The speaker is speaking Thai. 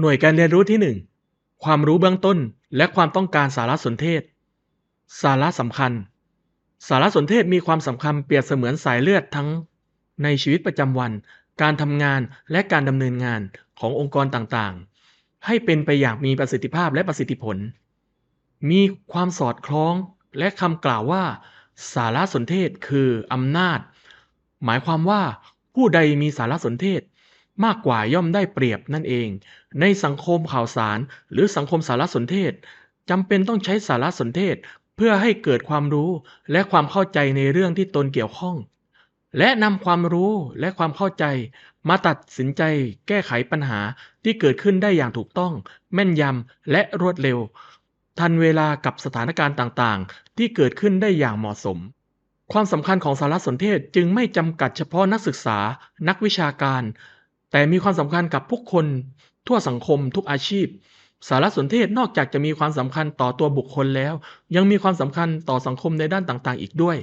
หน่วยการเรียนรู้ที่1ความรู้เบื้องต้นและความต้องการสารสนเทศ สาระสำคัญ สารสนเทศมีความสำคัญเปรียบเสมือนสายเลือดทั้ง ในชีวิตประจำวัน การทำงานและการดำเนินงานขององค์กรต่างๆ ให้เป็นไปอย่างมีประสิทธิภาพและประสิทธิผล มีความสอดคล้องและคำกล่าวว่า สารสนเทศคืออำนาจ หมายความว่าผู้ใดมีสารสนเทศ มากกว่าย่อมได้เปรียบนั่นเอง ในสังคมข่าวสาร หรือสังคมสารสนเทศจำเป็นต้องใช้สารสนเทศ เพื่อให้เกิดความรู้และความเข้าใจในเรื่องที่ตนเกี่ยวข้อง และนำความรู้และความเข้าใจ มาตัดสินใจแก้ไขปัญหาที่เกิดขึ้นได้อย่างถูกต้อง แม่นยำและรวดเร็ว ทันเวลากับสถานการณ์ต่างๆ ที่เกิดขึ้นได้อย่างเหมาะสมความสำคัญของสารสนเทศจึงไม่จำกัดเฉพาะนักศึกษา นักวิชาการ แต่มีความสำคัญกับผู้คน ทั่วสังคมทุกอาชีพ สารสนเทศนอกจากจะมีความสำคัญต่อตัวบุคคลแล้ว ยังมีความสำคัญต่อสังคมในด้านต่างๆ อีกด้วย